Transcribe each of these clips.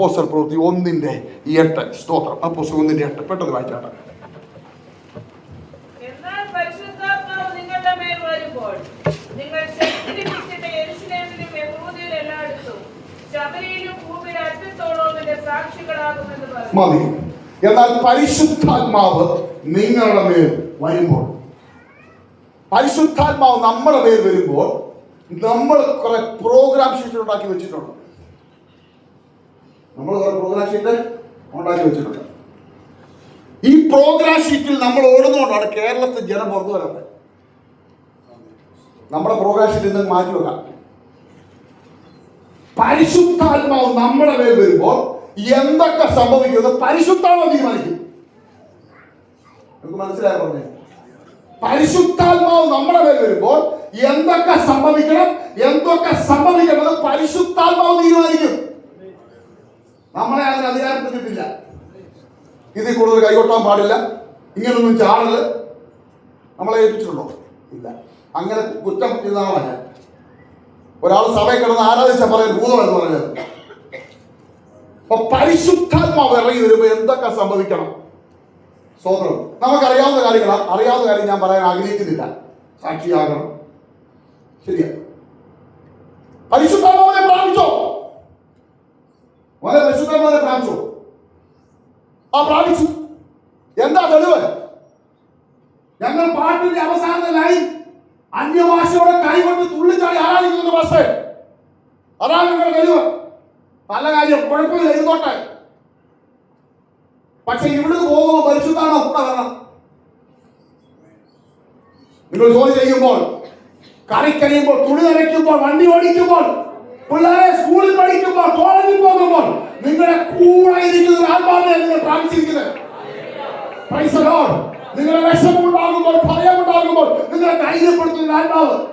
Apostle പ്രവൃത്തി ഒന്നിന്റെ എട്ട് സ്തോത്രം. അപ്പോസ്റ്റൽ ഒന്നിന്റെ എട്ട്. പെട്ടെന്ന് വായിച്ചാട്ടെ. മതി. എന്നാൽ പരിശുദ്ധാത്മാവ് നിങ്ങളുടെ മേൽ വരുമ്പോൾ പരിശുദ്ധാത്മാവ് നമ്മുടെ മേൽ വരുമ്പോൾ നമ്മൾ കുറെ പ്രോഗ്രാം ഷീറ്റ് ഉണ്ടാക്കി വെച്ചിട്ടുണ്ട്. നമ്മൾ പ്രോഗ്രാം ഷീറ്റ് ഉണ്ടാക്കി വെച്ചിട്ടുണ്ട്. ഈ പ്രോഗ്രാം ഷീറ്റിൽ നമ്മൾ ഓടുന്നതുകൊണ്ടാണ് കേരളത്തിൽ ജനം പുറത്തു വരാത്തത്. നമ്മുടെ പ്രോഗ്രാം ഷീറ്റിൽ നിന്ന് മാറ്റി വെക്കാം. പരിശുദ്ധാത്മാവ് നമ്മുടെ മേൽ വരുമ്പോൾ എന്തൊക്കെ സംഭവിക്കുന്നത് പരിശുദ്ധാത്മാവ് തീരുമാനിക്കും. നിങ്ങൾക്ക് മനസ്സിലായ പറഞ്ഞേ? പരിശുദ്ധാത്മാവ് നമ്മുടെ മേൽ വരുമ്പോൾ എന്തൊക്കെ സംഭവിക്കണം എന്തൊക്കെ സംഭവിക്കണം പരിശുദ്ധാത്മാവ് തീരുമാനിക്കും. നമ്മളെ അതിന് അധികാരം തന്നിട്ടില്ല ഇതിൽ കൂടുതൽ കൈകൊട്ടാൻ പാടില്ല. ഇങ്ങനൊന്നും ചാടൽ നമ്മളെ ഏൽപ്പിച്ചിട്ടുണ്ടോ? ഇല്ല. അങ്ങനെ കുറ്റം ഇതാണ് ഞാൻ ഒരാൾ സഭയിൽ കിടന്ന് ആരാധിച്ച പറയാൻ ഭൂതം എന്ന് പറഞ്ഞത്? അപ്പൊ പരിശുദ്ധാത്മാവ് ഇറങ്ങി വരുമ്പോ എന്തൊക്കെ സംഭവിക്കണം? സ്വതന്ത്രം നമുക്കറിയാവുന്ന കാര്യങ്ങളാണ് അറിയാവുന്ന കാര്യം ഞാൻ പറയാൻ ആഗ്രഹിക്കുന്നില്ല. സാക്ഷിയാകണം. ശരിയാ. പരിശുദ്ധാത്മാവിനെ പ്രാപിച്ചോ മോനെ പരിശുദ്ധാത്മാവിനെ പ്രാപിച്ചോ ആ പ്രാപിച്ചു. എന്താ തെളിവ്? ഞങ്ങൾ പാട്ടിന്റെ അവസാന ലൈൻ അന്യഭാഷയോടെ കൈകൊണ്ട് തുള്ളിച്ചാടി ആരാധിക്കുന്നു ബസ് അതാണ് ഞങ്ങളുടെ തെളിവ്. നല്ല കാര്യം കുഴപ്പമില്ല ഇരുന്നോട്ടെ പക്ഷെ ഇവിടുന്ന് പോകുമ്പോൾ പരിശുദ്ധാണോ കൂടെ വരണം. നിങ്ങൾ ജോലി ചെയ്യുമ്പോൾ കറിക്കറിയുമ്പോൾ തുണി നനയ്ക്കുമ്പോൾ വണ്ടി ഓടിക്കുമ്പോൾ പിള്ളേരെ സ്കൂളിൽ പഠിക്കുമ്പോൾ കോളേജിൽ പോകുമ്പോൾ നിങ്ങളുടെ കൂടെ ഇരിക്കുന്ന ആത്മാവിനെ നിങ്ങൾ പ്രാപിച്ചിരിക്കുന്നത്. നിങ്ങളുടെ വിഷമം ഉണ്ടാകുമ്പോൾ ഭയം ഭയമുണ്ടാകുമ്പോൾ നിങ്ങളെ ധൈര്യപ്പെടുത്തുന്ന ആത്മാവ്.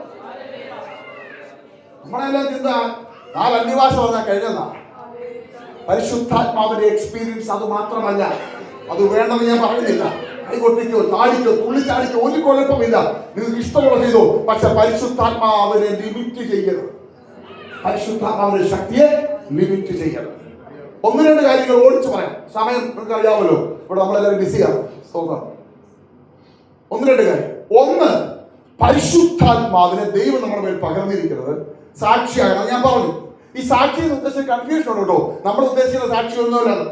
നമ്മളെല്ലാം ചിന്ത നാല് അന്യവാസം പറഞ്ഞാൽ കഴിഞ്ഞതാ. പരിശുദ്ധാത്മാവിന്റെ എക്സ്പീരിയൻസ് അത് മാത്രമല്ല. അത് വേണമെന്ന് ഞാൻ പറയുന്നില്ല. കൈകൊട്ടിക്കോ താടിക്കോ തുള്ളിച്ചാടിക്കോ ഒരു കുഴപ്പമില്ല. നിങ്ങൾക്ക് ഇഷ്ടമുള്ള ചെയ്തു. പക്ഷെ പരിശുദ്ധാത്മാവിനെ ലിമിറ്റ് ചെയ്യരുത്. പരിശുദ്ധാത്മാവിന്റെ ശക്തിയെ ലിമിറ്റ് ചെയ്യരുത്. ഒന്ന് രണ്ട് കാര്യങ്ങൾ ഓടിച്ചു പറയാം. സമയം നിങ്ങൾക്ക് അറിയാമല്ലോ ഇവിടെ നമ്മളെല്ലാവരും ബിസിയാണ് സ്തോത്രം ഒന്ന് രണ്ട് കാര്യം. ഒന്ന് പരിശുദ്ധാത്മാവിനെ ദൈവം നമ്മുടെ മേൽ പകർന്നിരിക്കുന്നത് സാക്ഷിയാകണം ഞാൻ പറഞ്ഞു. ഈ സാക്ഷി എന്ന് ഉദ്ദേശിച്ച കൺഫ്യൂഷൻ ഉണ്ട് കേട്ടോ. നമ്മൾ ഉദ്ദേശിക്കുന്ന സാക്ഷി ഒന്നുമില്ല അത്.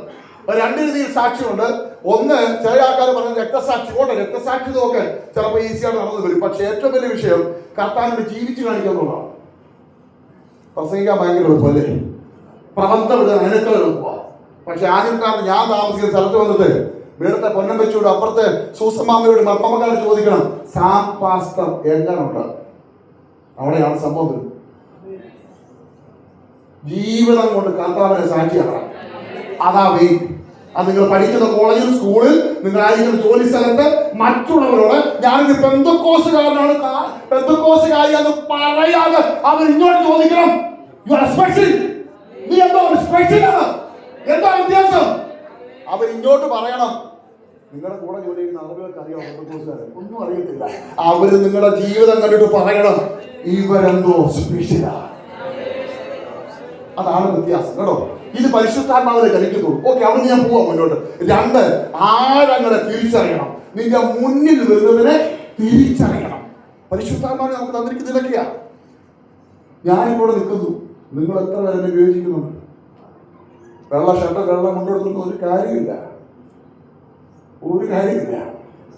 രണ്ട് രീതിയിൽ സാക്ഷ്യമുണ്ട് ഒന്ന് ചില ആൾക്കാർ പറഞ്ഞ രക്തസാക്ഷി. ഓട്ടെ രക്തസാക്ഷി നോക്കെ. ചിലപ്പോൾ ഈസിയാണ് നടന്നു വരും. പക്ഷെ ഏറ്റവും വലിയ വിഷയം കർത്താവിനെ ജീവിച്ചു കാണിക്കുക പ്രസംഗിക്കാൻ ഭയങ്കര എളുപ്പമല്ലേ പ്രബന്ധം വിടാൻ അതിനേക്കാൾ എളുപ്പമാണ് പക്ഷെ ആദ്യം കാരണം ഞാൻ താമസിക്കുന്ന സ്ഥലത്ത് വന്നിട്ട് വീടത്തെ പൊന്നം വെച്ചുകൊണ്ട് അപ്പുറത്തെ സൂസമാമയോട് മർമ്മക്കാരെ ചോദിക്കണം? സാം പാസ്തർ എങ്ങനുണ്ട്? അവിടെയാണ് സംഭവം. ജീവിതം കൊണ്ട് കർത്താവിനെ സാക്ഷിയാക്കണം. അതാ വെയിറ്റ് അത് നിങ്ങൾ പഠിക്കുന്ന കോളേജിൽ സ്കൂളിൽ നിങ്ങളായിരിക്കുന്ന ജോലി സ്ഥലത്ത് മറ്റുള്ളവരോട് ഞാനൊരു പെന്തക്കോസുകാരനാണ് പെന്തക്കോസുകാരി എന്ന് പറയാതെ അവർ ഇങ്ങോട്ട് ചോദിക്കണം. യു ആർ സ്പെഷ്യൽ നീ എന്തോ സ്പെഷ്യൽ ആണ് എന്താ വ്യത്യാസം അവർ ഇങ്ങോട്ട് പറയണം. നിങ്ങളുടെ കൂടെ ജോലി ചെയ്യുന്ന ആളുകൾക്ക് അറിയാം ഒന്നും അറിയത്തില്ല. അവർ നിങ്ങളുടെ ജീവിതം കണ്ടിട്ട് പറയണം ഇവരെന്തോ സ്പെഷ്യലാണ് അതാണ് വ്യത്യാസം കേട്ടോ? ഇത് പരിശുദ്ധാത്മാവിനെ കഴിക്കുന്നു ഓക്കെ അവിടെ ഞാൻ പോവാം മുന്നോട്ട്. രണ്ട് ആരങ്ങളെ തിരിച്ചറിയണം? നിന്റെ മുന്നിൽ വരുന്നതിനെ തിരിച്ചറിയണം. പരിശുദ്ധാത്മാവിനെ നമുക്ക് തന്നിരിക്കുന്ന ഇതൊക്കെയാ. ഞാനിവിടെ നിൽക്കുന്നു. നിങ്ങൾ എത്ര അതിനെ ഉപയോഗിക്കുന്നുണ്ട് വെള്ള ഷർട്ട് വെള്ളം കൊണ്ടെടുത്തൊന്നും ഒരു കാര്യമില്ല. ഒരു കാര്യമില്ല.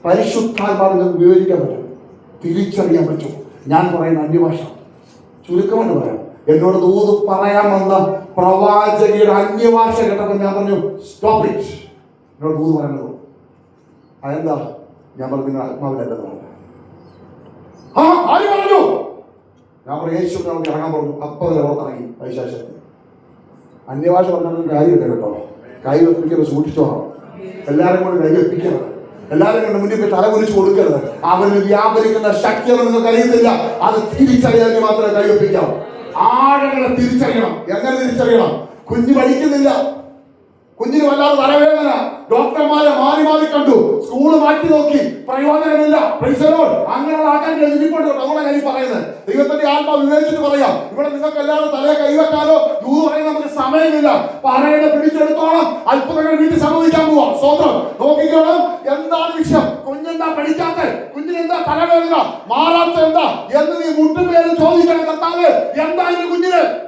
പരിശുദ്ധാത്മാവിനെ ഉപയോഗിക്കാൻ പറ്റും. തിരിച്ചറിയാൻ പറ്റും. ഞാൻ പറയുന്ന അന്യഭാഷ. ചുരുക്കമെന്ന് പറയാം. എന്നോട് ദൂത് പറയാമെന്ന പ്രവാചകയുടെ അന്യഭാഷ കേട്ടപ്പോൾ ഞാൻ പറഞ്ഞു സ്റ്റോപ്പ് ഇറ്റ് എന്നോട് ദൂത് പറയുന്നത് അതെന്താ? ഞാൻ പറഞ്ഞു നിങ്ങൾ ആത്മാവിലല്ലെന്ന് പറഞ്ഞു. ആര് പറഞ്ഞു? ഞാൻ പറഞ്ഞു യേശു നമുക്ക് ഇറങ്ങാൻ പറഞ്ഞു. അപ്പം അതിലെ പുറത്തിറങ്ങി വൈശാശക്തി അന്യഭാഷ പറഞ്ഞൊരു കാര്യമില്ല കേട്ടോ. കൈ വെപ്പിക്കരുത് സൂക്ഷിച്ചോണം എല്ലാവരും കൂടി കൈ വെപ്പിക്കരുത്. എല്ലാവരും കൊണ്ട് മുന്നിൽ തല കുരിച്ച് കൊടുക്കരുത്. അവന് വ്യാപരിക്കുന്ന ശക്തി നിങ്ങൾക്ക് അറിയത്തില്ല അത് തിരിച്ചറിയാൻ മാത്രമേ കൈ വെപ്പിക്കാവൂ. ആഴങ്ങളെ തിരിച്ചറിയണം. എങ്ങനെ തിരിച്ചറിയണം? കുഞ്ഞ് പഠിക്കുന്നില്ല. കുഞ്ഞിന് വല്ലാതെ തലവേദന ഡോക്ടർമാരെ മാറി മാറി കണ്ടു. സ്കൂൾ മാറ്റി നോക്കി. പ്രയോജനമില്ല. പ്രൈസലോൾ അങ്ങനെയുള്ള ആൾക്കാർ എഴുതിക്കൊണ്ട് നമ്മുടെ കാര്യം പറയുന്നത്. ദൈവത്തിന്റെ ആത്മാവ് വിവേചിച്ചിട്ട് പറയാം. ഇവിടെ നിങ്ങൾക്ക് എല്ലാവരും തലയെ കൈവെക്കാനോ ദൂ പറയാൻ നമുക്ക് സമയമില്ല. പറയുന്നത് പിടിച്ചെടുത്തോളം അത്ഭുതങ്ങൾ വീട്ടിൽ സംഭവിക്കാൻ പോവാം. സ്വന്തം നോക്കിക്കോളാം എന്താണ് വിഷയം? കുഞ്ഞെന്താ പഠിക്കാത്ത? കുഞ്ഞിനെന്താ തലവേദന? മാറാത്ത എന്താ? എന്ന് നീ മുട്ടുപേര് ചോദിക്കണം കർത്താവ്. എന്താ ഈ കുഞ്ഞിന്?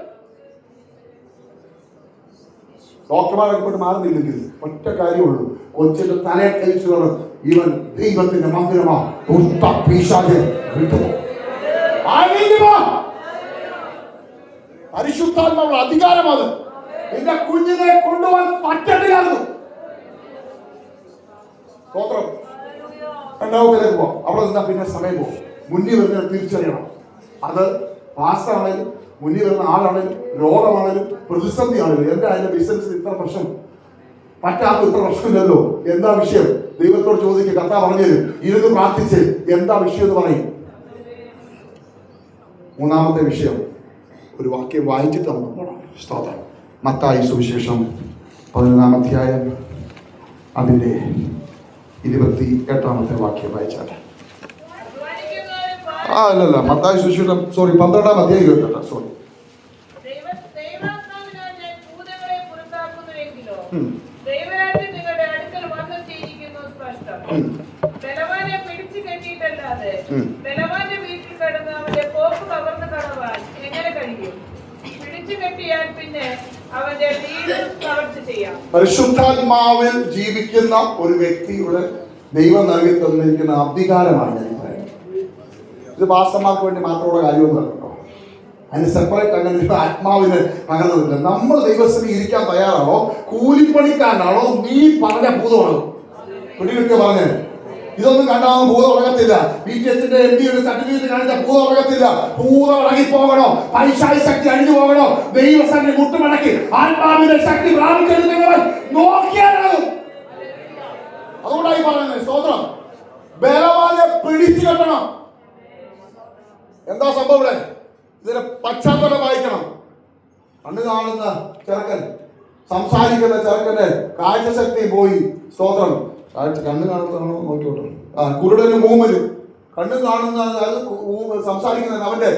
ഡോക്ടർമാരൊക്കെ കൊണ്ട് മാറുന്നില്ലെങ്കിൽ ഒറ്റ കാര്യമുള്ളൂ. കൊച്ചിന്റെ തലയെ കഴിച്ചുകൊണ്ട് ഇവൻ ദൈവത്തിന്റെ മന്ദിരമാ. ദുഷ്ട പരിശുദ്ധാത്മാവുള്ള അധികാരമാണ് നിന്റെ കുഞ്ഞിനെ കൊണ്ടുപോകാൻ പറ്റത്തില്ലായിരുന്നു. രണ്ടാമത്തേക്ക് പോവാം. അവിടെ നിന്നാ പിന്നെ സമയം പോകും. മുന്നിൽ വരുന്ന തിരിച്ചറിയണം. അത് പാസ്റ്റാണേലും മുന്നിൽ വരുന്ന ആളാണെങ്കിലും രോഗമാണെങ്കിലും പ്രതിസന്ധി ആണെങ്കിലും എന്റെ അതിന്റെ ബിസിനസ് ഇത്ര പ്രശ്നം പറ്റാത്ത ഇത്ര പ്രശ്നമില്ലല്ലോ. എന്താ വിഷയം? ദൈവത്തോട് ചോദിക്കുക കഥ പറഞ്ഞു തരും ഇരുന്ന് പ്രാർത്ഥിച്ച് എന്താ വിഷയം എന്ന് പറയും. മൂന്നാമത്തെ വിഷയം ഒരു വാക്യം വായിച്ചിട്ട് നമുക്ക് സ്തോത്രം. മത്തായി സുവിശേഷം പതിനൊന്നാം അധ്യായം അതിന്റെ ഇരുപത്തി എട്ടാമത്തെ വാക്യം വായിച്ചാട്ടെ. ആ അല്ലല്ല മത്തായി സുവിശേഷം സോറി പന്ത്രണ്ടാം അധ്യായം ഇരുപത്തെട്ട് സോറി പരിശുദ്ധാത്മാവിൽ ജീവിക്കുന്ന ഒരു വ്യക്തിയുടെ ദൈവം നൽകി തന്നിരിക്കുന്ന അധികാരമാണ് ഞാൻ. ഇത് പാസ്റ്റർമാർക്ക് വേണ്ടി മാത്രമുള്ള കാര്യമൊന്നും കേട്ടോ. അതിന് സെപ്പറേറ്റ് അങ്ങനെ ഒരു ആത്മാവിന് പകർന്നതില്ല നമ്മൾ ദൈവസ്ഥിതി ഇരിക്കാൻ തയ്യാറാണോ? കൂലിപ്പണിക്കാരനാണോ? നീ പറഞ്ഞ ഭൂതമാണ്. പിടികിട്ടിയ പറഞ്ഞത് ഇതൊന്നും കണ്ടാൽ ഭൂതം ഉറങ്ങത്തില്ല. ബി ടി എസിന്റെ എം ഡിയുടെ സർട്ടിഫിക്കറ്റ് കാണിച്ച ഭൂതം ഉറങ്ങത്തില്ല. ഭൂതം ഇറങ്ങി പോകണോ പൈശാചി ശക്തി അഴിഞ്ഞു പോകണോ? ദൈവസംഘം മുട്ടുമടക്കി ആത്മാവിന്റെ ശക്തി പ്രാപിച്ചെടുക്കുന്നവൻ നോക്കിയാലും അതുകൊണ്ടായി പറയുന്നത്. സ്തോത്രം. ബലവാനെ പിടിച്ചു കെട്ടണം. എന്താ സംഭവം ഇവിടെ? ഇതിന്റെ പശ്ചാത്തലം വായിക്കണം. കണ്ണു കാണുന്ന ചെറുക്കൻ സംസാരിക്കുന്ന ചെറുക്കന്റെ കാഴ്ചശക്തി പോയി. സ്തോത്രം. കണ്ണ് കാണുന്നതാണോ? നോക്കിയോട്ടെ ആ കുരുടനും മൂമലും കണ്ണ് കാണുന്ന സംസാരിക്കുന്ന അവന്റെ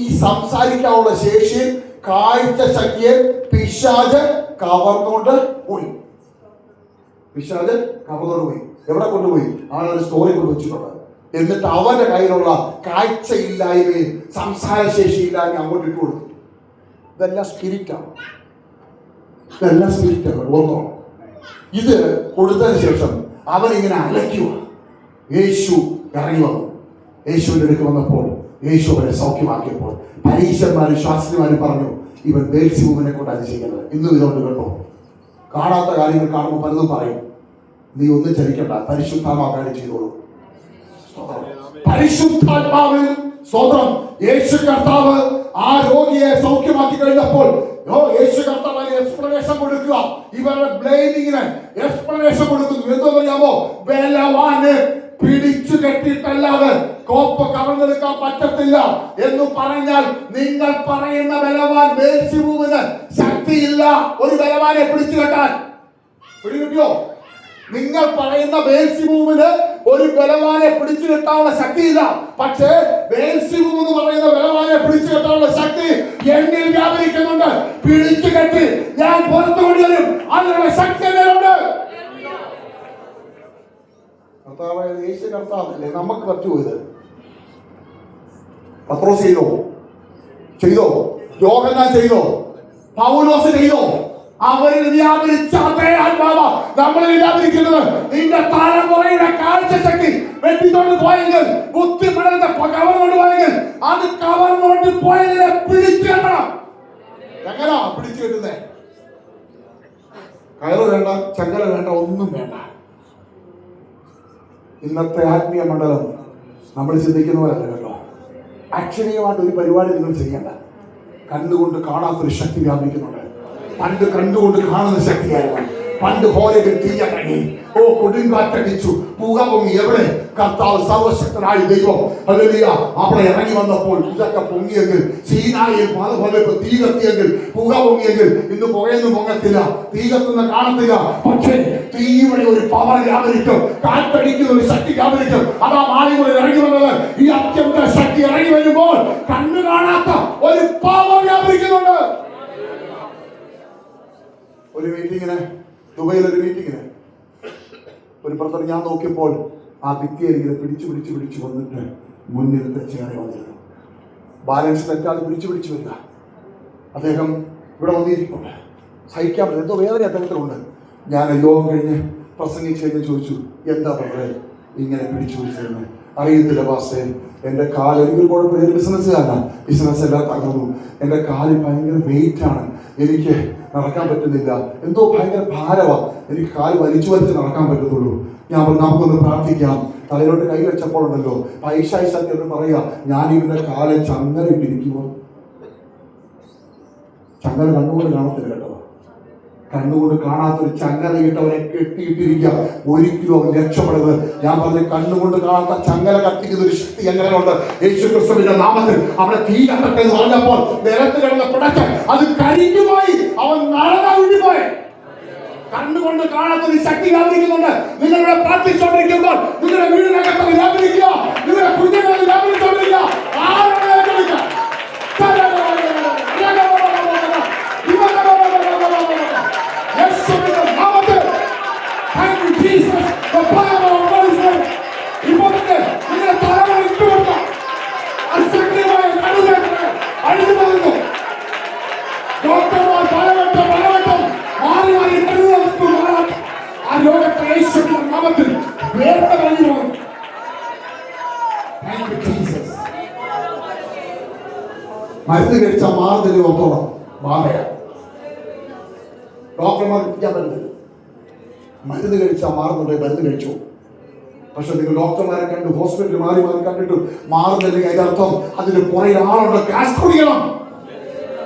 ഈ സംസാരിക്കാനുള്ള ശേഷിയിൽ കാഴ്ച ശക്തിയെ പിശാജ് കവർന്നുകൊണ്ട് പോയി. പിശാജ് കവർന്നുകൊണ്ട് പോയി. എവിടെ കൊണ്ടുപോയി? ആ സ്റ്റോറി കൊണ്ട് വെച്ചിട്ടുണ്ട്. എന്നിട്ട് അവന്റെ കയ്യിലുള്ള കാഴ്ചയില്ലായ്മയും സംസാരശേഷിയില്ലായ്മ അങ്ങോട്ട് ഇട്ട് കൊടുത്തു. ഇതെല്ലാം സ്പിരിറ്റാണ്. ഇതെല്ലാം സ്പിരിറ്റാണ്. ഓർമ്മ ഇത് കൊടുത്തതിന് ശേഷം അവനിങ്ങനെ അലയ്ക്കുക യേശു ഇറങ്ങി വന്നു. യേശുവിന്റെ അടുക്ക് വന്നപ്പോൾ യേശു അവരെ സൗഖ്യമാക്കിയപ്പോൾ പരീക്ഷന്മാരും ശാസ്ത്രിമാരും പറഞ്ഞു ഇവൻ ബേൽസിബൂമിനെ കൊണ്ട് അത് ചെയ്യുന്നത്. ഇന്നും ഇതുകൊണ്ട് കേട്ടോ കാണാത്ത കാര്യങ്ങൾ കാണുമ്പോൾ പലതും പറയും. നീ ഒന്നും ചലിക്കണ്ട. പരിശുദ്ധമാക്കാനും ചെയ്തോളൂ. പരിശുദ്ധാത്മാവിൽ സ്വതം യേശു കർത്താവ് ആ രോഗിയെ സൗഖ്യമാക്കി കഴിഞ്ഞപ്പോൾ യേശു കർത്താവ് എക്സ്പ്ലനേഷൻ കൊടുക്കുക. ഇവരുടെ ബ്ലെയിമിങ്ങിന് എക്സ്പ്ലനേഷൻ കൊടുക്കുന്നു. എന്തോ പറയാമോ ബലവാന് പിടിച്ചു കെട്ടിയിട്ടല്ലാതെ കോപ്പ് കവർന്നെടുക്കാൻ പറ്റത്തില്ല എന്ന് പറഞ്ഞാൽ നിങ്ങൾ പറയുന്ന ബലവാൻ ബേൽസിബൂവിന് ശക്തിയില്ല. ഒരു ബലവാനെ പിടിച്ചു കെട്ടാൻ. പിടികിട്ടിയോ? നിങ്ങൾ പറയുന്ന ബേൽസിബൂമിന് ഒരു ബലവാനെ പിടിച്ചു കെട്ടാനുള്ള ശക്തിയില്ല പക്ഷേ ബേൽസിബൂം എന്ന് പറയുന്ന ബലവാനെ പിടിച്ചു കെട്ടാനുള്ള ശക്തി എന്നിൽ വ്യാപരിക്കുന്നുണ്ട്. പിടിച്ചു കെട്ടി ഞാൻ പുറത്തു കൊണ്ടുവരും. അതിനുള്ള ശക്തി കർത്താവായ യേശു കർത്താവല്ലേ? നമുക്ക് പറ്റുമോ പത്രോസ് ചെയ്തോ? ചെയ്തോ? യോഹന്നാൻ ചെയ്തോ? പൗലോസ് ചെയ്തോ? അവരിൽ വ്യാപരിച്ച അതേ ആത്മാവ. നമ്മളിൽ വ്യാപരിക്കുന്നത് നിന്റെ തലമുറയുടെ കാഴ്ചശക്തി വെട്ടിക്കൊണ്ട് പോയെങ്കിൽ ബുദ്ധി കവർന്നുകൊണ്ട് പോയെങ്കിൽ അത് കവർന്നുകൊണ്ട് പോയതിനെ പിടിച്ചു കെട്ടണം. എങ്ങനാ പിടിച്ചു കെട്ടുന്നേ? കയറ് വേണ്ട ചങ്ങല വേണ്ട ഒന്നും വേണ്ട. ഇന്നത്തെ ആത്മീയ മണ്ഡലം നമ്മൾ ചിന്തിക്കുന്ന പോലല്ല ഒരു പരിപാടി നിങ്ങൾ ചെയ്യേണ്ട. കണ്ണുകൊണ്ട് കാണാത്തൊരു ശക്തി വ്യാപിക്കുന്നുണ്ട്. പണ്ട് കണ്ടുകൊണ്ട് കാണുന്ന ശക്തിയായിരുന്നു. പണ്ട് ഹോലയിൽ തീയടങ്ങി ഓ കൊടുങ്കാറ്റടിച്ചു പൊങ്ങി. എവിടെ? കർത്താവ് സർവശക്തനായ ദൈവം. ഹലിയ അവിടെ ഇറങ്ങി വന്നപ്പോൾ ഇതൊക്കെ പൊങ്ങിയെങ്കിൽ സീനായിൽ ഇപ്പൊ തീ കത്തിയെങ്കിൽ പുക പൊങ്ങിയെങ്കിൽ ഇന്ന് പുകയൊന്നും പൊങ്ങത്തില്ല. തീ കത്തുന്ന കാണത്തില്ല. പക്ഷേ തീയുടെ ഒരു പവർ വ്യാപരിക്കും കാറ്റടിക്കുന്ന ഒരു ശക്തി വ്യാപരിക്കും അതാ മാലികളിൽ ഇറങ്ങി വന്നത്. ഈ അത്യന്ത ശക്തി ഇറങ്ങി വരുമ്പോൾ കണ്ണു കാണാത്ത ഒരു പവർ വ്യാപരിക്കുന്നുണ്ട് ഒരു മീറ്റിങ്ങിന് ദുബൈയിൽ ഒരു മീറ്റിങ്ങിന് ഒരു ബ്രദർ ഞാൻ നോക്കിയപ്പോൾ ആ ഭിത്തിയിൽ ഇങ്ങനെ പിടിച്ചു പിടിച്ചു പിടിച്ചു വന്നിട്ട് മുന്നിലത്തെ ചേറി വന്നിരുന്നു. ബാലൻസ് തെറ്റാതെ പിടിച്ചു പിടിച്ചു വരിക. അദ്ദേഹം ഇവിടെ വന്നിരിക്കുന്നു സഹിക്കാൻ പറ്റില്ല. എന്തോ വേദന അദ്ദേഹത്തിനുണ്ട് ഞാൻ യോഗം കഴിഞ്ഞ് പ്രസംഗിച്ച് കഴിഞ്ഞ് ചോദിച്ചു എന്താ പറഞ്ഞത് ഇങ്ങനെ പിടിച്ചു പിടിച്ചിരുന്നത് അറിയത്തില്ല പാസ്റ്റേ. എന്റെ കാൽ എനിക്കൊരു കുഴപ്പമില്ല. ബിസിനസ്സുകാരനാണ് ബിസിനസ് എല്ലാം തകർന്നു. എന്റെ കാൽ ഭയങ്കര വെയിറ്റ് ആണ്. എനിക്ക് നടക്കാൻ പറ്റുന്നില്ല. എന്തോ ഭയങ്കര ഭാരമാണ് എനിക്ക് കാൽ വലിച്ചു വലിച്ച് നടക്കാൻ പറ്റത്തുള്ളൂ. ഞാൻ നമുക്കൊന്ന് പ്രാർത്ഥിക്കാം. തലയിലോട്ട് കൈ വെച്ചപ്പോഴുണ്ടല്ലോ പൈശായി സത്യം പറയാ ഞാൻ ഇവന്റെ കാലെ ചങ്ങല ഇട്ടിരിക്കുമോ ചങ്ങല കണ്ണുകൊണ്ട് കാണത്തില്ല കേട്ടോ. കണ്ണുകൊണ്ട് കാണാത്തൊരു ചങ്ങല ഇട്ടവനെ കെട്ടിയിട്ടിരിക്കുക. ഒരിക്കലും അവൻ രക്ഷപ്പെടുന്നത് ഞാൻ പറഞ്ഞ കണ്ണുകൊണ്ട് കാണാത്ത ചങ്ങല കത്തിക്കുന്ന ഒരു ശക്തി എങ്ങനെയുണ്ട് യേശു ക്രിസ്തുവിന്റെ നാമത്തിൽ അവിടെ തീ കത്തട്ടെ എന്ന് പറഞ്ഞപ്പോൾ നിരത്ത് കിടന്ന പിടച്ച് അത് കരിഞ്ഞുപോയി അവൻ നടന്നൊഴിഞ്ഞുപോയി കണ്ണുകൊണ്ട് കാണാത്ത ഒരു ശക്തി വ്യാപരിക്കുന്നുണ്ട്. നിങ്ങളിവിടെ പ്രാർത്ഥിച്ചുകൊണ്ടിരിക്കുമ്പോൾ നിങ്ങളുടെ വീടിനകത്ത് വ്യാപരിക്കുക. നിങ്ങളുടെ കുഞ്ഞുങ്ങളെ വ്യാപരിച്ചുകൊണ്ടിരിക്കുക. ഏറ്റെടുക്കുക? നാമത്തിൽ വേറെ പറഞ്ഞു. മരുന്ന് കഴിച്ച മാറുന്ന ഒത്തോളം മാറയാ ഡോക്ടർമാർ പറ്റുന്നില്ല മരുന്ന് മരുന്ന് കഴിച്ചു? പക്ഷെ നിങ്ങൾ ഡോക്ടർമാരെ കണ്ട് ഹോസ്പിറ്റലിൽ മാറി മാറി കണ്ടിട്ട് മാറുന്നില്ലെങ്കിൽ അതിന്റെ അർത്ഥം അതിന് പുറകിൽ ആളുണ്ട് കാശ് കുടിക്കണം.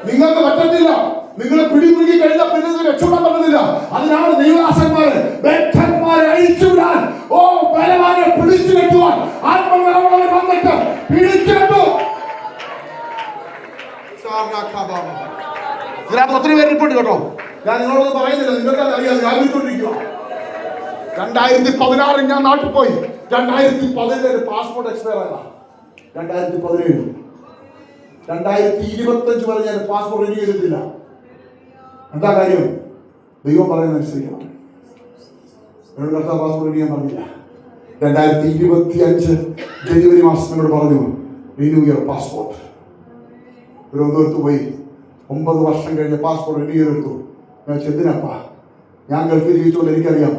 നിങ്ങൾക്ക് പറ്റത്തില്ല. നിങ്ങൾ പിടിമുറുകി കഴിഞ്ഞാൽ പിന്നെ നിങ്ങൾക്ക് രക്ഷപ്പെടാൻ പറ്റുന്നില്ല. അതിനാണ് ദൈവദാസന്മാര് ബദ്ധന്മാരെ അഴിച്ചുവിടാൻ ഓ ബലവാനെ പിടിച്ചു കെട്ടുവാൻ. ആത്മനിറവുള്ളവർ വന്നിട്ട് പിടിച്ചു കെട്ടു. ഇതിനകത്ത് ഒത്തിരി പേര് ഇരിപ്പുണ്ട് കേട്ടോ. ഞാൻ നിങ്ങളോട് പറയുന്നില്ല. നിങ്ങൾക്ക് അറിയാം. വ്യാപിച്ചുകൊണ്ടിരിക്കുക രണ്ടായിരത്തി പതിനാറിൽ ഞാൻ നാട്ടിൽ പോയി. രണ്ടായിരത്തി പതിനേഴ് പാസ്പോർട്ട് എക്സ്പയർ ആയതാ. രണ്ടായിരത്തി പതിനേഴ് രണ്ടായിരത്തി ഇരുപത്തഞ്ച് വരെ ഞാൻ പാസ്പോർട്ട് റിന്യൂ ചെയ്തിട്ടില്ല. എന്താ കാര്യം? ദൈവം പറയുന്നത് അനുസരിക്കണം. പാസ്പോർട്ട് ഞാൻ പറഞ്ഞില്ല. രണ്ടായിരത്തി ഇരുപത്തി അഞ്ച് ജനുവരി മാസം എന്നോട് പറഞ്ഞു റിന്യൂ യുവർ പാസ്പോർട്ട് തിരുവനന്തപുരത്ത് പോയി. ഒമ്പത് വർഷം കഴിഞ്ഞ പാസ്പോർട്ട് റിന്യൂ ചെയ്തെടുത്തു. ഞാൻ ചെന്തിനപ്പാ ഞാൻ ഗൾഫിൽ ജീവിച്ചുകൊണ്ട് എനിക്കറിയാം.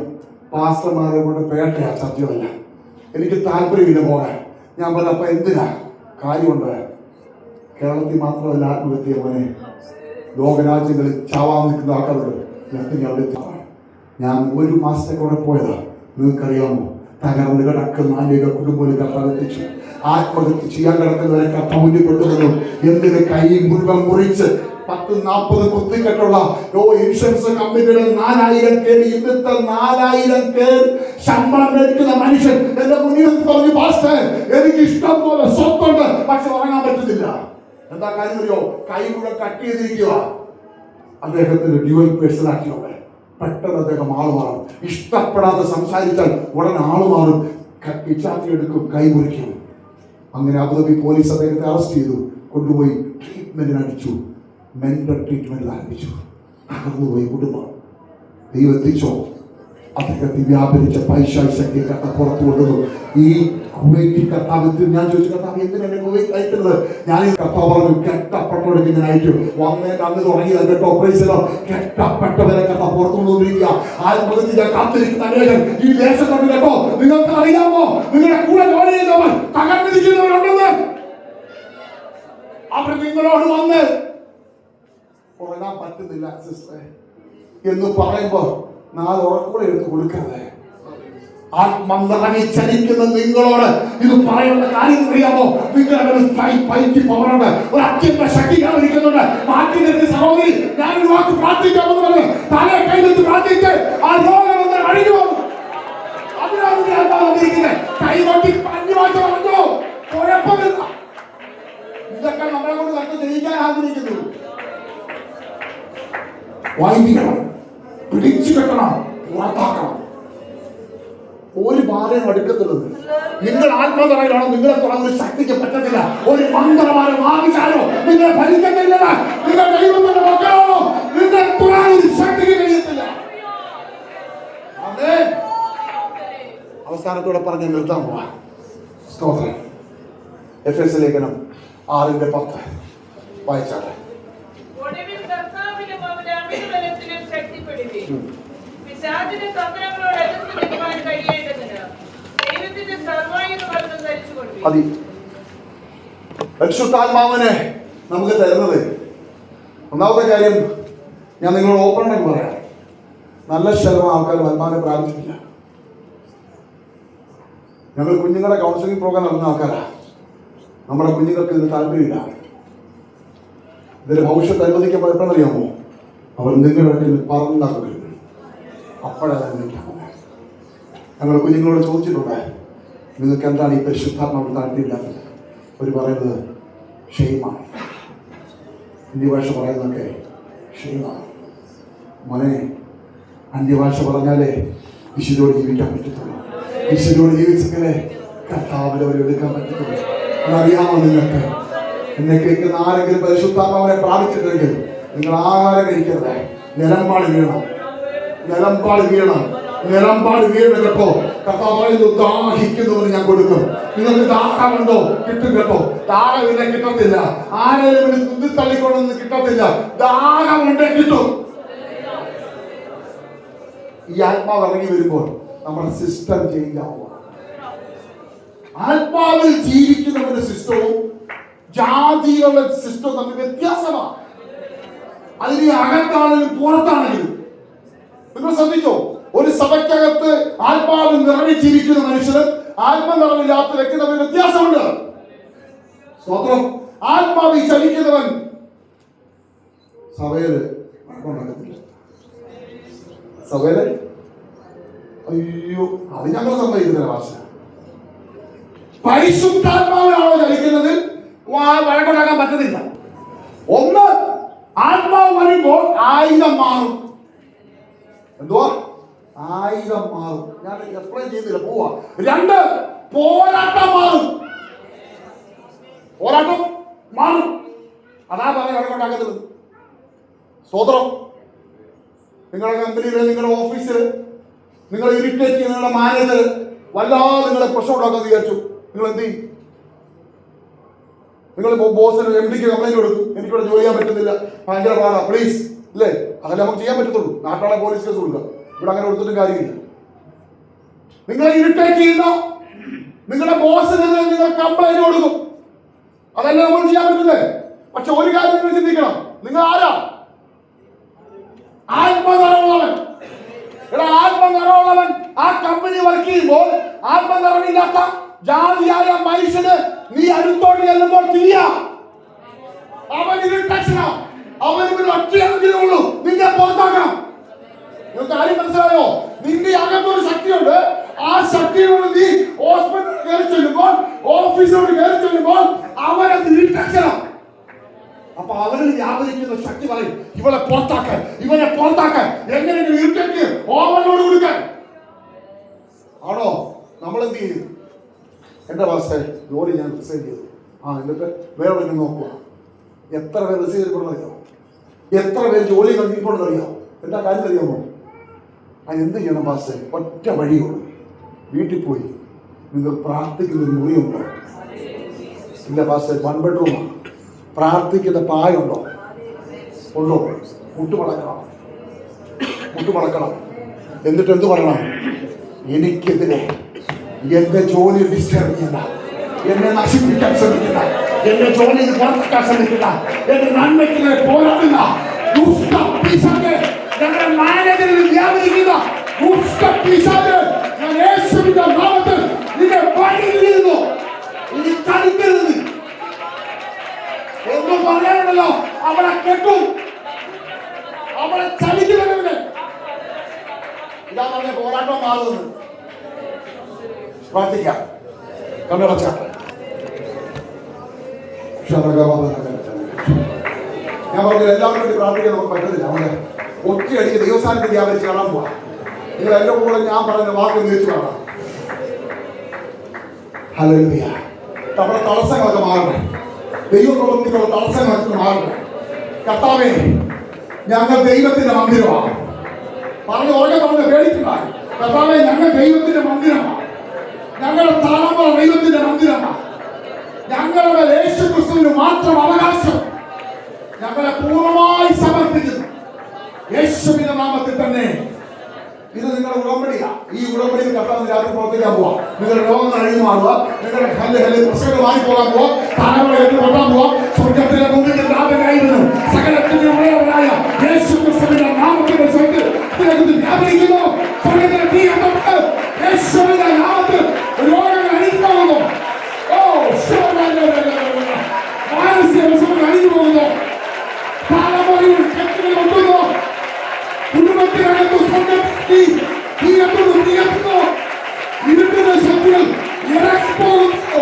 പാസ്റ്റർമാരെ കൊണ്ട് പേട്ടയാ സത്യമല്ല എനിക്ക് താല്പര്യമില്ല പോകാൻ ഞാൻ പറഞ്ഞപ്പ എന്തിനാ? കാര്യമുണ്ട്? കേരളത്തിൽ മാത്രമല്ല ആത്മഹത്യ മോനെ. ലോകരാജ്യങ്ങളിൽ ചാവാൻ നിൽക്കുന്ന ആൾക്കാരുണ്ട് അവിടെ ഞാൻ ഒരു മാസത്തേക്ക് അവിടെ പോയതാ. നിങ്ങൾക്കറിയാമോ? തകർന്ന് കിടക്കുന്ന അനേക കുടുംബം കപ്പലെത്തിച്ചു ആത്മഹത്യ ചെയ്യാൻ കിടക്കുന്നവരെ കർത്താവ് മുന്നിൽ കൊണ്ടുവന്നു എന്തിന് കൈ മുഴുവൻ മുറിച്ച് പത്ത് നാൽപ്പത് കുത്തിക്കെട്ടുള്ള ഓ ഇൻഷുറൻസ് കമ്പനിയുടെ നാലായിരം പേര് ഇന്നത്തെ നാലായിരം പേർ ശമ്പളം ലഭിക്കുന്ന മനുഷ്യൻ എന്റെ മുന്നിൽ പറഞ്ഞു പാസ്റ്റർ എനിക്ക് ഇഷ്ടം പോലെ സ്വത്തുണ്ട് പക്ഷെ ഉറങ്ങാൻ പറ്റുന്നില്ല. എന്താ കാര്യം അറിയോ? കൈ കൂടെ കട്ട് ചെയ്തിരിക്കുക. അദ്ദേഹത്തിന് ഡ്യുവൽ പേഴ്സൺ ആക്കിയോടെ പെട്ടെന്ന് അദ്ദേഹം ആൾ മാറും. ഇഷ്ടപ്പെടാതെ സംസാരിച്ചാൽ ഉടനെ ആൾ മാറും. പിച്ചാത്തി എടുക്കും കൈ മുറിക്കും. അങ്ങനെ അബുദാബി പോലീസ് അദ്ദേഹത്തെ അറസ്റ്റ് ചെയ്തു. കൊണ്ടുപോയി ട്രീറ്റ്മെന്റിന് അടിച്ചു. മെന്റൽ ട്രീറ്റ്മെന്റിൽ ആരംഭിച്ചു. തകർന്നുപോയി കുടുംബം. ദൈവം എത്തിച്ചോ? അദ്ദേഹത്തെ വ്യാപരിച്ച പൈശാച ശക്തി കത്ത പുറത്തു കൊണ്ടുവന്നു. ഈ കുവൈറ്റ് കർത്താവ് ഞാൻ ചോദിച്ചു കർത്താവ് എന്തിനാണ് കുവൈറ്റ് അയക്കുന്നത്? ഞാൻ ഈ കർത്താവ് പറഞ്ഞു കെട്ടപ്പെട്ടവർക്ക് ഞാൻ അയച്ചു വന്നേ അന്ന് തുടങ്ങി അതിന്റെ ഓപ്പറേഷനോ കെട്ടപ്പെട്ടവരെ കർത്താവ് പുറത്തു കൊണ്ടുവന്നിരിക്കുക. ആത്മഹത്യ ഞാൻ കാത്തിരിക്കുന്ന അനേകൻ ഈ ദേശത്തുണ്ട് കേട്ടോ. നിങ്ങൾക്ക് അറിയാമോ? നിങ്ങളുടെ കൂടെ ജോലി ചെയ്തവർ തകർന്നിരിക്കുന്നവരുണ്ടെന്ന്. അവർ നിങ്ങളോട് വന്ന് ഉറങ്ങാൻ പറ്റുന്നില്ല സിസ്റ്ററെ എന്ന് പറയുമ്പോ നാല് ഉറക്കൂടെ എടുത്ത് കൊടുക്കരുത് ആത്മനിറങ്ങി ചലിക്കുന്ന നിങ്ങളോട് ഇത് പറയേണ്ട കാര്യം അറിയാമോ? നിങ്ങളുടെ ഒരു പവറുണ്ട് ഒരു അത്യന്ത ശക്തി കാണിക്കുന്നുണ്ട്. മാറ്റി നിർത്തി സഹോദരി ഞാൻ ഒരു വാക്ക് പ്രാർത്ഥിക്കാമെന്ന് പറഞ്ഞു. തല കൈ പ്രാർത്ഥിച്ച് ആ രോഗം ഒന്ന് അഴിഞ്ഞു പോകും അതിനാണ് ഞാൻ പറഞ്ഞിരിക്കുന്നത് കൈകൊട്ടി പഞ്ഞുവാഴ്ച പറഞ്ഞു കുഴപ്പമില്ല. ഇതൊക്കെ നമ്മളെ കൊണ്ട് കണ്ട് ജയിക്കാൻ ആഗ്രഹിക്കുന്നു. വൈദിക്കണം പിടിച്ചു കെട്ടണം പുറത്താക്കണം ഒരു ബാധയും എടുക്കത്തുള്ളത് നിങ്ങൾ ആത്മതറയിലാണോ നിങ്ങളെ തുറന്ന് ശക്തിക്ക് പറ്റത്തില്ല. ഒരു മന്ത്രമാരെ വാങ്ങിച്ചാലോ നിങ്ങളെ ഭരിക്കത്തില്ല. നിങ്ങൾ ദൈവത്തിന്റെ മക്കളാണോ നിങ്ങളെ തുറന്ന് ശക്തിക്ക് കഴിയത്തില്ല. അവസാനത്തോടെ പറഞ്ഞ് നിർത്താൻ പോവാ. സ്തോത്രം. എഫ് എസ് ലേഖനം ആറിന്റെ പത്ത് വായിച്ചാട്ടെ. പിശാചിന്റെ തന്ത്രങ്ങളോട് എതിർത്ത് നിൽക്കുവാൻ കഴിയേണ്ടതിന് ദൈവത്തിന്റെ സർവായുധവർഗം ധരിച്ചു കൊടുക്കും പരിശുദ്ധാത്മാവിനെ നമുക്ക് തരുന്നത് ഒന്നാമത്തെ കാര്യം ഞാൻ നിങ്ങളോട് ഓപ്പണായിട്ട് പറയാം. നല്ല ശതമാനം ആൾക്കാർ വരുമാനം പ്രാപിച്ചിട്ടില്ല. ഞങ്ങൾ കുഞ്ഞുങ്ങളുടെ കൗൺസിലിംഗ് പ്രോഗ്രാം നടന്ന ആൾക്കാരാണ് നമ്മുടെ കുഞ്ഞുങ്ങൾക്ക് ഇതിന് താല്പര്യമില്ല. ഇതിന്റെ ഭവിഷ്യത്ത് അറിയാമോ അവർ നിങ്ങളുടെ അടുത്ത് പറഞ്ഞാൽ അപ്പോഴാണ് ഞങ്ങൾ കുഞ്ഞുങ്ങളോട് ചോദിച്ചിട്ടുണ്ട് നിങ്ങൾക്ക് എന്താണ് ഈ പരിശുദ്ധാത്മാവ് താല്പര്യമില്ലാത്തത് ഒരു പറയുന്നത് ഷെയ്മാണ് അന്യഭാഷ പറയുന്നതൊക്കെ ഷെയ്മാണ് മോനെ അന്യഭാഷ പറഞ്ഞാലേ വിശുദ്ധോട് ജീവിക്കാൻ പറ്റത്തുള്ളൂ. വിശുദ്ധോട് ജീവിച്ചെങ്കിലേ കർത്താവിൽ അവർ എടുക്കാൻ പറ്റത്തുള്ളൂ. അതറിയാമോ നിങ്ങൾക്ക്? എന്നെ കേൾക്കുന്ന ആരെങ്കിലും പരിശുദ്ധാത്മാവിനെ പ്രാപിച്ചിട്ടുണ്ടെങ്കിൽ നിങ്ങൾ ആഹാരം കഴിക്കരുത് നിലമ്പാട് വീണം നിലമ്പാട് വീണം നിലമ്പാട് വീണപ്പോ കേട്ടോ കർത്താവ് പറയുന്നു ദാഹിക്കുന്നവന് ഞാൻ കൊടുക്കും. നിങ്ങൾക്ക് ദാഹമുണ്ടോ? കിട്ടും കേട്ടോ. ദാഹമില്ല കിട്ടത്തില്ല. ആരെയും ഇവിടെ കുന്തി തള്ളിക്കൊണ്ടൊന്നും കിട്ടത്തില്ല. ദാഹമുണ്ടേ കിട്ടും. ഈ ആത്മാവ് ഇറങ്ങി വരുമ്പോൾ നമ്മുടെ സിസ്റ്റം ചേഞ്ച് ആവുക. ആത്മാവിൽ ജീവിക്കുന്നവന്റെ സിസ്റ്റവും ജാതികളുടെ സിസ്റ്റവും തമ്മിൽ വ്യത്യാസമാണ്. അതിന് അകത്താണെങ്കിലും പുറത്താണെങ്കിലും നിങ്ങൾ ശ്രദ്ധിച്ചോ? ഒരു സഭയ്ക്കകത്ത് ആത്മാവ് നിറഞ്ഞു ജീവിക്കുന്ന ആത്മ നിറവില്ലാത്ത വ്യക്തി തമ്മിൽ വ്യത്യാസമുണ്ട്. സ്വത്രം ആത്മാവിൽ ചലിക്കുന്നവൻ സഭയിൽ സഭയിൽ? അയ്യോ അത് ഞങ്ങൾ സമ്മതിക്കുന്നില്ല ഭാഷ പരിശുദ്ധാത്മാവിനാണോ ചലിക്കുന്നത്? വഴക്കുണ്ടാക്കാൻ പറ്റുന്നില്ല ഒന്ന് ആത്മാവ് വരുമ്പോൾ ആയുധം മാറും. എന്തുവാ? ആയുധം മാറും ഞാൻ എക്സ്പ്ലെയിൻ ചെയ്തില്ല പോവാ. രണ്ട് പോരാട്ടം മാറും. പോരാട്ടം മാറും. അതാ പറയാൻ വഴക്കുണ്ടാക്കുന്നത് സ്വതന്ത്രം നിങ്ങളുടെ കമ്പനിയിൽ നിങ്ങളുടെ ഓഫീസിൽ നിങ്ങൾ ഇറിറ്റേറ്റ് നിങ്ങളുടെ മാനേജർ വല്ലാതെ നിങ്ങളെ പ്രശ്നം ഉണ്ടാക്കാൻ വിചാരിച്ചു. നിങ്ങൾ എന്ത് ചെയ്യും? നിങ്ങൾ ബോസിന് എം ഡിക്ക് കംപ്ലൈന്റ് കൊടുക്കും. എനിക്കിവിടെ ജോലി ചെയ്യാൻ പറ്റുന്നില്ല. ഭയങ്കര പാടാ. പ്ലീസ് അല്ലേ അതല്ലേ നമുക്ക് ചെയ്യാൻ പറ്റത്തുള്ളൂ. നാട്ടാളെ പോലീസ് കേസ് കൊടുക്കുക ഇവിടെ അങ്ങനെ കൊടുത്തിട്ടും കാര്യമില്ല. നിങ്ങൾ ഇറിറ്റേറ്റ് ചെയ്യുന്ന നിങ്ങളുടെ ബോസ് നിങ്ങൾ കംപ്ലൈന്റ് കൊടുക്കും. അതല്ല നമ്മൾ ചെയ്യാൻ പറ്റുന്നത്? പക്ഷെ ഒരു കാര്യം നിങ്ങൾ ചിന്തിക്കണം. നിങ്ങൾ ആരാ? ആത്മനിറവുള്ളവൻ എടാ ആത്മനിറവുള്ളവൻ ആ കമ്പനി വർക്ക് ചെയ്യുമ്പോൾ ആത്മനിറവില്ലാത്ത ജാതിയായ മനുഷ്യന് നീ അടുത്തോട്ട് ചെല്ലുമ്പോൾ തീയ. അവൻ ഇറിറ്റേഷനാ അവൻ ഇവിടെ ഒറ്റയാണെങ്കിലേ ഉള്ളൂ. നിന്നെ പുറത്താക്കണം. നിങ്ങൾക്ക് കാര്യം മനസ്സിലായോ? നിന്റെ അകത്തൊരു ശക്തിയുണ്ട്. ആ ശക്തിയോട് നീ ഹോസ്പിറ്റലിൽ കയറി ചെല്ലുമ്പോൾ ഓഫീസിനോട് കയറി ചെല്ലുമ്പോൾ അവനെ ഇറിറ്റേഷനാ അപ്പൊ അവരിൽ വ്യാപരിക്കുന്ന ശക്തി പറയും ഇവളെ പുറത്താക്കാൻ ഇവനെ പുറത്താക്കാൻ. എങ്ങനെയെങ്കിലും ഇരുട്ടേക്ക് ഓവനോട് കൊടുക്കാൻ. ആണോ? നമ്മൾ എന്ത് ചെയ്യും? എന്റെ വാസ്തേ ജോലി ഞാൻ റിസൈൻ ചെയ്തു. ആ എന്നിട്ട് വേറെ നോക്കുക എത്ര പേർ റിസീവ് ചെയ്തിട്ടുണ്ടെന്ന് അറിയാമോ എത്ര പേര് ജോലി കഴിഞ്ഞിട്ടുണ്ടെന്ന് അറിയാമോ എന്താ കാര്യം അറിയാമോ അത് എന്ത് ചെയ്യണം പാസ്റ്റേ ഒറ്റ വഴിയുള്ളൂ വീട്ടിൽ പോയി നിങ്ങൾ പ്രാർത്ഥിക്കുന്ന ഒരു മുറിയുണ്ടോ? ഇല്ല പാസ്റ്റേ വൺ ബെഡ്റൂമാണ് പ്രാർത്ഥിക്കുന്ന പായുണ്ടോ? ഉണ്ടോ? മുട്ടുമടക്കണം. മുട്ടുമടക്കണം. എന്നിട്ട് എന്ത് പറയണം? എനിക്കെതിരെ എന്റെ ജോലി ഡിസ്റ്റർബ് ചെയ്യണ്ട. എന്നെ നശിപ്പിക്കാൻ ശ്രമിക്കണ്ട. എന്റെ ജോലി പുറത്താക്കാൻ ശ്രമിക്കണ്ട എന്റെ നന്മയ്ക്ക് പിശാച് ഞങ്ങളുടെ മാനേജറിൽ പിശാച് ഞാൻ യേശുവിന്റെ നാമത്തിൽ നിന്റെ വഴിയിലിരുന്നു ഇനി തടുക്കരുത് ഒന്നും പറയാനുണ്ടല്ലോ അവളെ കെട്ടും. അവളെ ചലിക്കുന്നവരുടെ. ഞാൻ പറഞ്ഞ പോരാട്ടം മാറുന്നു പ്രാർത്ഥിക്കാം. കണ്ണടച്ച. ഞാൻ പറഞ്ഞത് എല്ലാവരും വേണ്ടി പ്രാർത്ഥിക്കാൻ നമുക്ക് പറ്റുന്നില്ല നമ്മളെ ഒറ്റയടിക്ക് ദൈവസ്ഥാനത്ത് വ്യാപരിച്ച് കാണാൻ പോവാം നിങ്ങൾ എന്റെ കൂടെ ഞാൻ പറയുന്ന വാക്ക് നീച്ചു കാണാം ഹല്ലേലൂയ നമ്മുടെ തടസ്സങ്ങളൊക്കെ മാറണം ദൈവപ്രവൃത്തിക്കുള്ള തടസ്സങ്ങളൊക്കെ മാറണം കർത്താവേ ഞങ്ങൾ ദൈവത്തിന്റെ മന്ദിരമാണ് പറഞ്ഞു ഉറക്കെ പറഞ്ഞു പേടിക്കണ്ട കർത്താവേ ഞങ്ങൾ ദൈവത്തിന്റെ മന്ദിരമാണ്. ഞങ്ങളുടെ തലമുറ ദൈവത്തിന്റെ മന്ദിരമാണ്. ഞങ്ങളുടെ യേശു ക്രിസ്തുവിന് മാത്രം അവകാശം. ഞങ്ങളെ പൂർണമായി സമർപ്പിക്കുന്നു. യേശുവിന്റെ നാമത്തിൽ തന്നെ ഇത് നിങ്ങളുടെ ഉടമ്പടിയാ. ഈ ഉടമ്പടിയിൽ കർത്താവ് രാത്രി പ്രവർത്തിക്കാൻ പോവാ. നിങ്ങളുടെ രോഗങ്ങൾ അഴിമാറുക നിങ്ങളുടെ ഹല്ല് ഹല്ല് പ്രശ്നങ്ങൾ വാങ്ങി പോകാൻ പോവാ. തലമുറ എടുത്ത് കൊണ്ടാൻ പോവാ. സ്വർഗത്തിലെ മുമ്പിൽ രാജനായിരുന്നു സകലത്തിന്റെ ഉള്ളവരായ യേശു ക്രിസ്തുവിന്റെ നാമത്തിന്റെ സ്വർഗത്തിൽ വ്യാപരിക്കുന്നു. സ്വർഗത്തിലെ തീ യേശുവിന്റെ നാമത്തിൽ di dietro un dietro diventa una sciaglia era esposto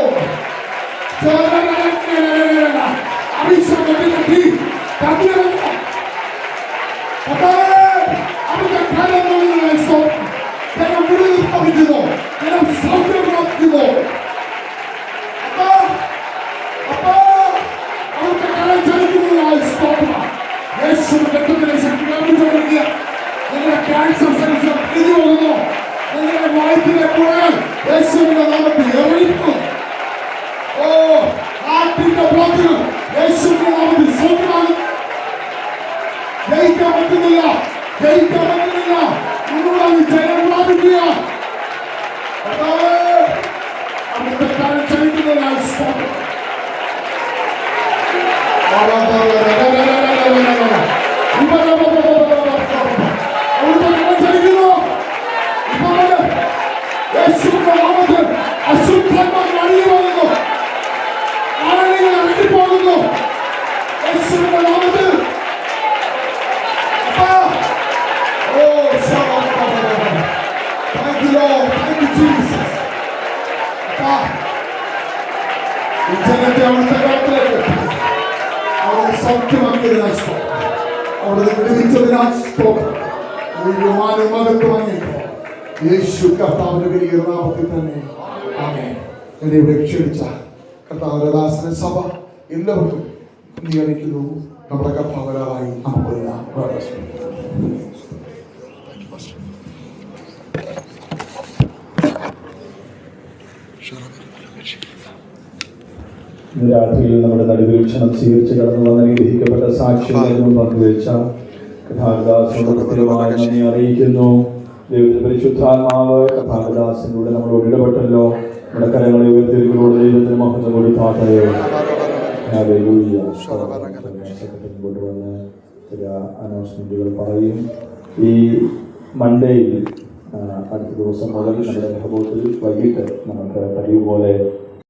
আমি সামনে দেখি কাটিয়ে রাখা আমি তো খেলা നിങ്ങളുടെ ക്യാൻസർ സെൽസ് പിരിഞ്ഞു പോകുന്നു. നിങ്ങളുടെ വയറ്റിലെ കുഴൽ യേശുവിന്റെ നാമത്തിൽ ഇറങ്ങിക്കുന്നു. ഓ ഹാർട്ടിന്റെ ബ്ലോക്കുകൾ യേശുവിന്റെ നാമത്തിൽ സൗഖ്യമാകുന്നു ജയിക്കാൻ പറ്റുന്നില്ല ജയിക്കാൻ പറ്റുന്നില്ല നിങ്ങളത് എല്ലാവർക്കും നീ അണിക്കുന്നു നമ്മുടെ കർത്താവരായി നമുക്ക് ഇന്ന് രാത്രിയിൽ നമ്മുടെ നടുവീക്ഷണം സ്വീകരിച്ച് കടന്നു വന്ന അനുഗ്രഹിക്കപ്പെട്ട സാക്ഷികളും പങ്കുവച്ച പ്രത്യേകമായി നന്ദി അറിയിക്കുന്നു. ദൈവത്തിന്റെ പരിശുദ്ധാത്മാവ് കഥാദാസനിലൂടെ നമ്മളോട് ഇടപെട്ടല്ലോ. നമ്മുടെ കരങ്ങളെ ഉയർത്തിരികളോട് ദൈവത്തിന് മഹത്വം കൂടി ഹല്ലേലൂയ. സെക്രട്ടറി മുമ്പോട്ട് വന്ന് ചില അനൗൺസ്മെന്റുകൾ പറയും ഈ മൺഡേയിൽ അടുത്ത ദിവസം മുതൽ നമ്മുടെ ഹബോട്ടിൽ വൈകിട്ട് നമുക്ക് പതിവ് പോലെ